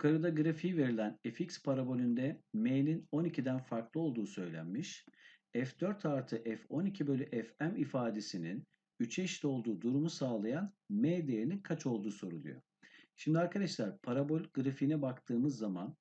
Yukarıda grafiği verilen fx parabolünde m'nin 12'den farklı olduğu söylenmiş. f4 artı f12 bölü fm ifadesinin 3'e eşit olduğu durumu sağlayan m değerinin kaç olduğu soruluyor. Şimdi arkadaşlar parabol grafiğine baktığımız zaman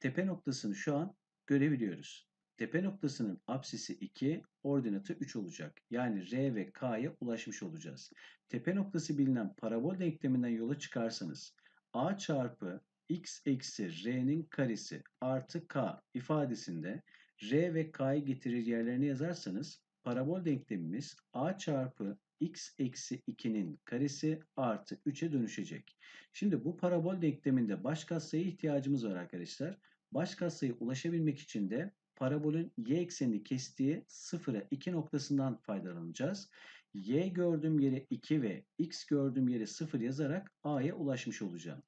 tepe noktasını şu an görebiliyoruz. Tepe noktasının apsisi 2, ordinatı 3 olacak. Yani R ve K'ya ulaşmış olacağız. Tepe noktası bilinen parabol denkleminden yola çıkarsanız A çarpı x eksi r'nin karesi artı k ifadesinde r ve k'yı getirir yerlerine yazarsanız parabol denklemimiz a çarpı x eksi 2'nin karesi artı 3'e dönüşecek. Şimdi bu parabol denkleminde baş katsayı ihtiyacımız var arkadaşlar. Baş katsayı ulaşabilmek için de parabolün y eksenini kestiği 0'a 2 noktasından faydalanacağız. y gördüğüm yere 2 ve x gördüğüm yere 0 yazarak a'ya ulaşmış olacağım.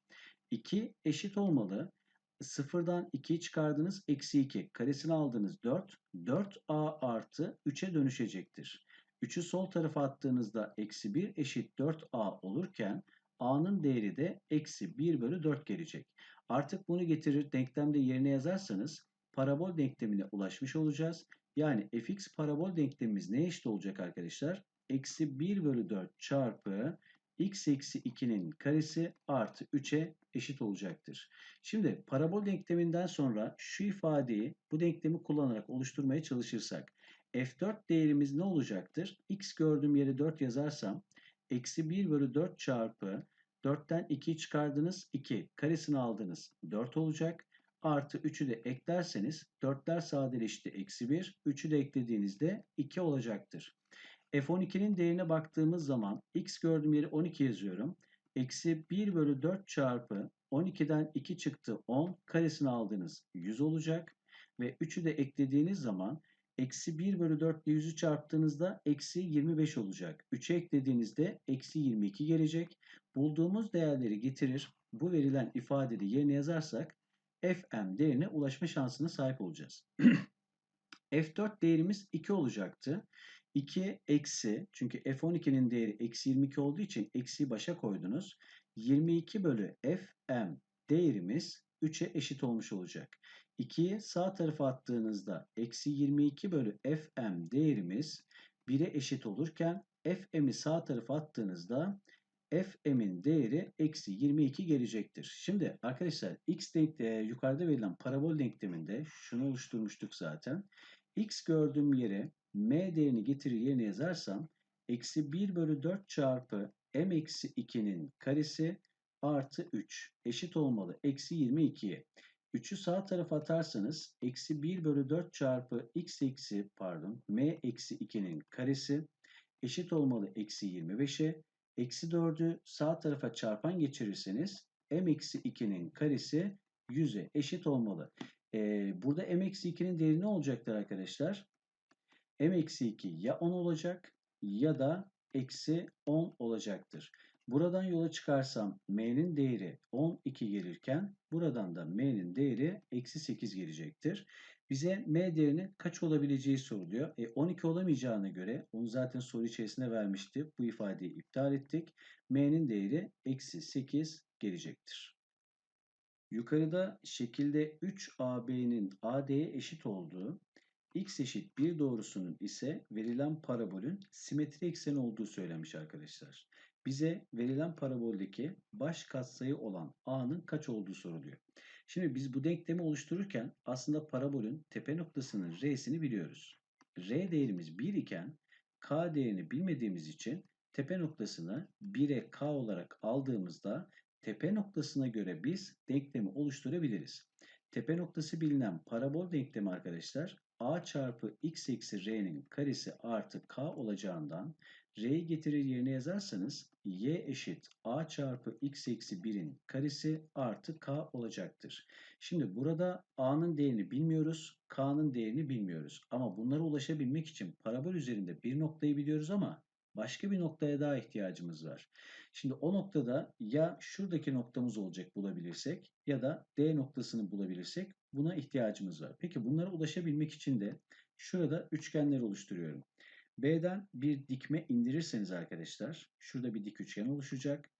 2 eşit olmalı. Sıfırdan 2'yi çıkardınız. Eksi 2. Karesini aldınız 4. 4a artı 3'e dönüşecektir. 3'ü sol tarafa attığınızda eksi 1 eşit 4a olurken a'nın değeri de eksi 1 bölü 4 gelecek. Artık bunu getirir denklemde yerine yazarsanız parabol denklemine ulaşmış olacağız. Yani fx parabol denklemimiz ne eşit olacak arkadaşlar? Eksi 1 bölü 4 çarpı x eksi 2'nin karesi artı 3'e eşit olacaktır. Şimdi parabol denkleminden sonra şu ifadeyi bu denklemi kullanarak oluşturmaya çalışırsak f4 değerimiz ne olacaktır? x gördüğüm yere 4 yazarsam eksi 1 bölü 4 çarpı 4'ten 2'yi çıkardınız 2 karesini aldınız 4 olacak. Artı 3'ü de eklerseniz 4'ler sadeleşti eksi 1 3'ü de eklediğinizde 2 olacaktır. F12'nin değerine baktığımız zaman x gördüğüm yeri 12 yazıyorum. Eksi 1 bölü 4 çarpı 12'den 2 çıktı 10 karesini aldınız 100 olacak. Ve 3'ü de eklediğiniz zaman eksi 1 bölü 4 ile 100'ü çarptığınızda eksi 25 olacak. 3'e eklediğinizde eksi 22 gelecek. Bulduğumuz değerleri getirir. Bu verilen ifadede yerine yazarsak fm değerine ulaşma şansına sahip olacağız. F4 değerimiz 2 olacaktı. 2 eksi çünkü F12'nin değeri eksi 22 olduğu için eksiyi başa koydunuz. 22 bölü Fm değerimiz 3'e eşit olmuş olacak. 2'yi sağ tarafa attığınızda eksi 22 bölü Fm değerimiz 1'e eşit olurken Fm'i sağ tarafa attığınızda Fm'in değeri eksi 22 gelecektir. Şimdi arkadaşlar x denk, e, yukarıda verilen parabol denkleminde şunu oluşturmuştuk zaten. x gördüğüm yere m değerini getirir yerine yazarsam eksi 1 bölü 4 çarpı m eksi 2'nin karesi artı 3 eşit olmalı eksi 22'ye. 3'ü sağ tarafa atarsanız eksi 1 bölü 4 çarpı x eksi pardon m eksi 2'nin karesi eşit olmalı eksi 25'e. Eksi 4'ü sağ tarafa çarpan geçirirseniz m eksi 2'nin karesi 100'e eşit olmalı. Ee, burada m eksi 2'nin değeri ne olacaktır arkadaşlar? M eksi 2 ya 10 olacak ya da eksi 10 olacaktır. Buradan yola çıkarsam m'nin değeri 12 gelirken buradan da m'nin değeri eksi 8 gelecektir. Bize m değerinin kaç olabileceği soruluyor. E, 12 olamayacağına göre onu zaten soru içerisinde vermişti. Bu ifadeyi iptal ettik. m'nin değeri eksi 8 gelecektir. Yukarıda şekilde 3AB'nin AD'ye eşit olduğu x eşit 1 doğrusunun ise verilen parabolün simetri ekseni olduğu söylenmiş arkadaşlar. Bize verilen paraboldeki baş katsayı olan a'nın kaç olduğu soruluyor. Şimdi biz bu denklemi oluştururken aslında parabolün tepe noktasının r'sini biliyoruz. r değerimiz 1 iken k değerini bilmediğimiz için tepe noktasını 1'e k olarak aldığımızda tepe noktasına göre biz denklemi oluşturabiliriz. Tepe noktası bilinen parabol denklemi arkadaşlar a çarpı x eksi r'nin karesi artı k olacağından r'yi getirir yerine yazarsanız y eşit a çarpı x eksi 1'in karesi artı k olacaktır. Şimdi burada a'nın değerini bilmiyoruz, k'nın değerini bilmiyoruz. Ama bunlara ulaşabilmek için parabol üzerinde bir noktayı biliyoruz ama başka bir noktaya daha ihtiyacımız var. Şimdi o noktada ya şuradaki noktamız olacak bulabilirsek ya da D noktasını bulabilirsek buna ihtiyacımız var. Peki bunlara ulaşabilmek için de şurada üçgenler oluşturuyorum. B'den bir dikme indirirseniz arkadaşlar şurada bir dik üçgen oluşacak.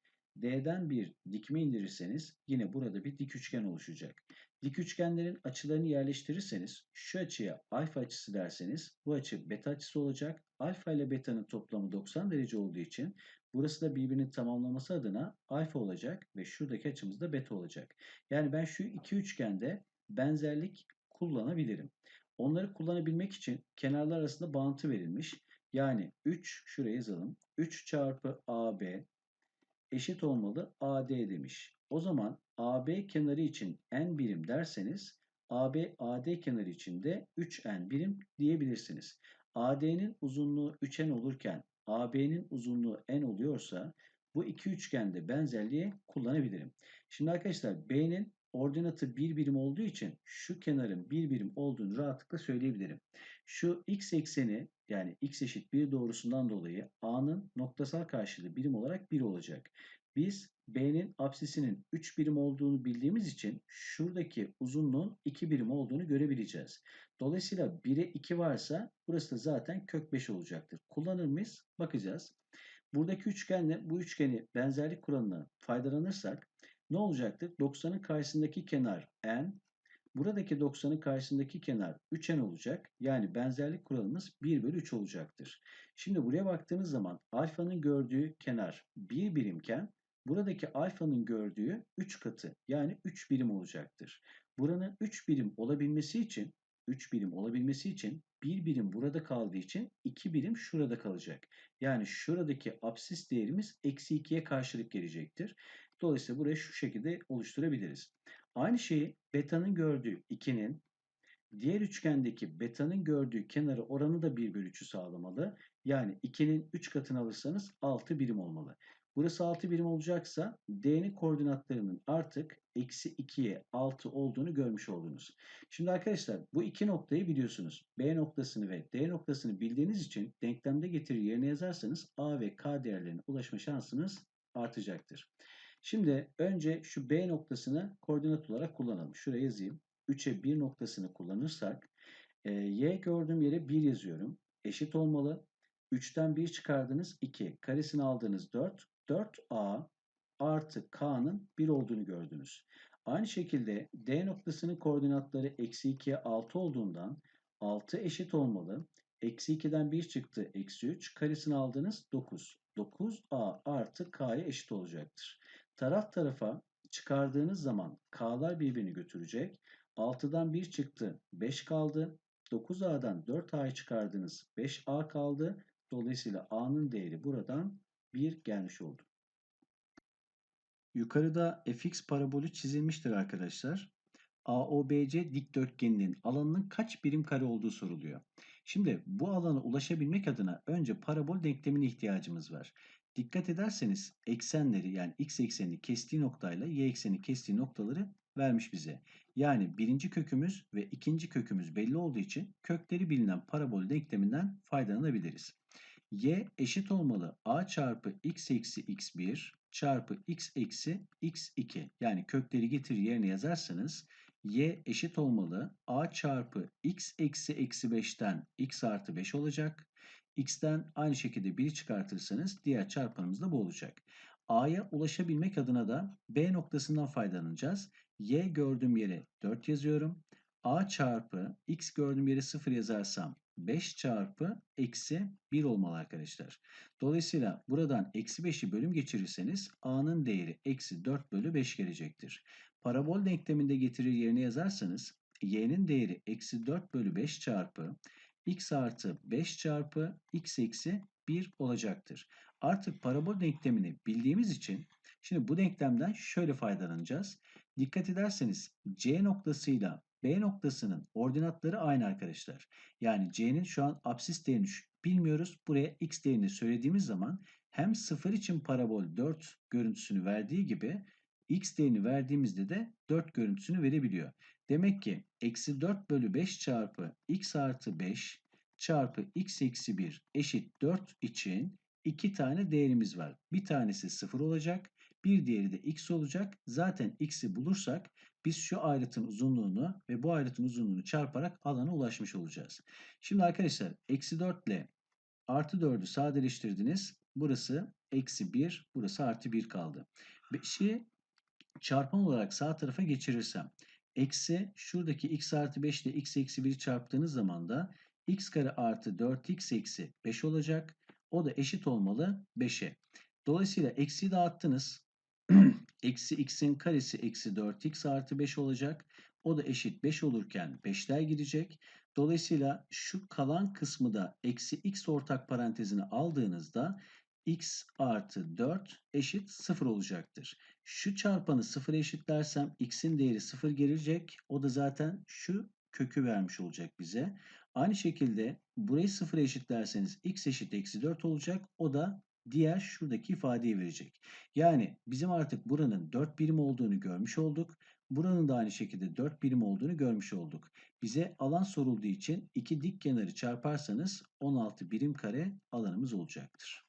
D'den bir dikme indirirseniz yine burada bir dik üçgen oluşacak. Dik üçgenlerin açılarını yerleştirirseniz şu açıya alfa açısı derseniz bu açı beta açısı olacak. Alfa ile beta'nın toplamı 90 derece olduğu için burası da birbirini tamamlaması adına alfa olacak ve şuradaki açımız da beta olacak. Yani ben şu iki üçgende benzerlik kullanabilirim. Onları kullanabilmek için kenarlar arasında bağıntı verilmiş. Yani 3 şuraya yazalım. 3 çarpı AB eşit olmalı AD demiş. O zaman AB kenarı için n birim derseniz AB AD kenarı için de 3n birim diyebilirsiniz. AD'nin uzunluğu 3n olurken AB'nin uzunluğu n oluyorsa bu iki üçgende benzerliği kullanabilirim. Şimdi arkadaşlar B'nin ordinatı bir birim olduğu için şu kenarın bir birim olduğunu rahatlıkla söyleyebilirim. Şu x ekseni yani x eşit 1 doğrusundan dolayı a'nın noktasal karşılığı birim olarak 1 olacak. Biz b'nin apsisinin 3 birim olduğunu bildiğimiz için şuradaki uzunluğun 2 birim olduğunu görebileceğiz. Dolayısıyla 1'e 2 varsa burası da zaten kök 5 olacaktır. Kullanır mıyız? Bakacağız. Buradaki üçgenle bu üçgeni benzerlik kuralına faydalanırsak ne olacaktır? 90'ın karşısındaki kenar n, buradaki 90'ın karşısındaki kenar 3n olacak. Yani benzerlik kuralımız 1 bölü 3 olacaktır. Şimdi buraya baktığınız zaman alfanın gördüğü kenar 1 birimken buradaki alfanın gördüğü 3 katı yani 3 birim olacaktır. Buranın 3 birim olabilmesi için 3 birim olabilmesi için 1 birim burada kaldığı için 2 birim şurada kalacak. Yani şuradaki apsis değerimiz eksi 2'ye karşılık gelecektir. Dolayısıyla burayı şu şekilde oluşturabiliriz. Aynı şeyi beta'nın gördüğü 2'nin diğer üçgendeki beta'nın gördüğü kenarı oranı da 1 bölü 3'ü sağlamalı. Yani 2'nin 3 katını alırsanız 6 birim olmalı. Burası 6 birim olacaksa D'nin koordinatlarının artık eksi 2'ye 6 olduğunu görmüş oldunuz. Şimdi arkadaşlar bu iki noktayı biliyorsunuz. B noktasını ve D noktasını bildiğiniz için denklemde getirir yerine yazarsanız A ve K değerlerine ulaşma şansınız artacaktır. Şimdi önce şu B noktasını koordinat olarak kullanalım. Şuraya yazayım. 3'e 1 noktasını kullanırsak e, Y gördüğüm yere 1 yazıyorum. Eşit olmalı. 3'ten 1 çıkardınız 2. Karesini aldığınız 4. 4A artı K'nın 1 olduğunu gördünüz. Aynı şekilde D noktasının koordinatları eksi 2'ye 6 olduğundan 6 eşit olmalı. Eksi 2'den 1 çıktı. Eksi 3. Karesini aldınız 9. 9A artı K'ya eşit olacaktır. Taraf tarafa çıkardığınız zaman K'lar birbirini götürecek. 6'dan 1 çıktı. 5 kaldı. 9A'dan 4A'yı çıkardınız. 5A kaldı. Dolayısıyla A'nın değeri buradan 1 gelmiş oldu. Yukarıda fx parabolü çizilmiştir arkadaşlar. AOBC dikdörtgeninin alanının kaç birim kare olduğu soruluyor. Şimdi bu alana ulaşabilmek adına önce parabol denklemine ihtiyacımız var. Dikkat ederseniz eksenleri yani x eksenini kestiği noktayla y ekseni kestiği noktaları vermiş bize. Yani birinci kökümüz ve ikinci kökümüz belli olduğu için kökleri bilinen parabol denkleminden faydalanabiliriz. y eşit olmalı a çarpı x eksi x1 çarpı x eksi x2 yani kökleri getir yerine yazarsanız y eşit olmalı a çarpı x eksi eksi 5'ten x artı 5 olacak. X'ten aynı şekilde 1'i çıkartırsanız diğer çarpanımız da bu olacak. a'ya ulaşabilmek adına da b noktasından faydalanacağız. y gördüğüm yere 4 yazıyorum. a çarpı x gördüğüm yere 0 yazarsam 5 çarpı eksi 1 olmalı arkadaşlar. Dolayısıyla buradan eksi 5'i bölüm geçirirseniz a'nın değeri eksi 4 bölü 5 gelecektir. Parabol denkleminde getirir yerine yazarsanız y'nin değeri eksi 4 bölü 5 çarpı x artı 5 çarpı x eksi 1 olacaktır. Artık parabol denklemini bildiğimiz için şimdi bu denklemden şöyle faydalanacağız. Dikkat ederseniz C noktasıyla B noktasının ordinatları aynı arkadaşlar. Yani C'nin şu an absis değerini bilmiyoruz. Buraya x değerini söylediğimiz zaman hem 0 için parabol 4 görüntüsünü verdiği gibi x değerini verdiğimizde de 4 görüntüsünü verebiliyor. Demek ki eksi 4 bölü 5 çarpı x artı 5 çarpı x eksi 1 eşit 4 için iki tane değerimiz var. Bir tanesi 0 olacak. Bir diğeri de x olacak. Zaten x'i bulursak biz şu ayrıtın uzunluğunu ve bu ayrıtın uzunluğunu çarparak alana ulaşmış olacağız. Şimdi arkadaşlar eksi 4 ile Artı 4'ü sadeleştirdiniz. Burası eksi 1. Burası artı 1 kaldı. 5'i çarpan olarak sağ tarafa geçirirsem. Eksi şuradaki x artı 5 ile x eksi 1'i çarptığınız zaman da x kare artı 4x eksi 5 olacak. O da eşit olmalı 5'e. Dolayısıyla eksiyi dağıttınız. eksi x'in karesi eksi 4x artı 5 olacak. O da eşit 5 olurken 5'ler gidecek. Dolayısıyla şu kalan kısmı da eksi x ortak parantezine aldığınızda x artı 4 eşit 0 olacaktır. Şu çarpanı 0 eşitlersem x'in değeri 0 gelecek. O da zaten şu kökü vermiş olacak bize. Aynı şekilde burayı 0 eşitlerseniz x eşit eksi 4 olacak. O da diğer şuradaki ifadeyi verecek. Yani bizim artık buranın 4 birim olduğunu görmüş olduk. Buranın da aynı şekilde 4 birim olduğunu görmüş olduk. Bize alan sorulduğu için iki dik kenarı çarparsanız 16 birim kare alanımız olacaktır.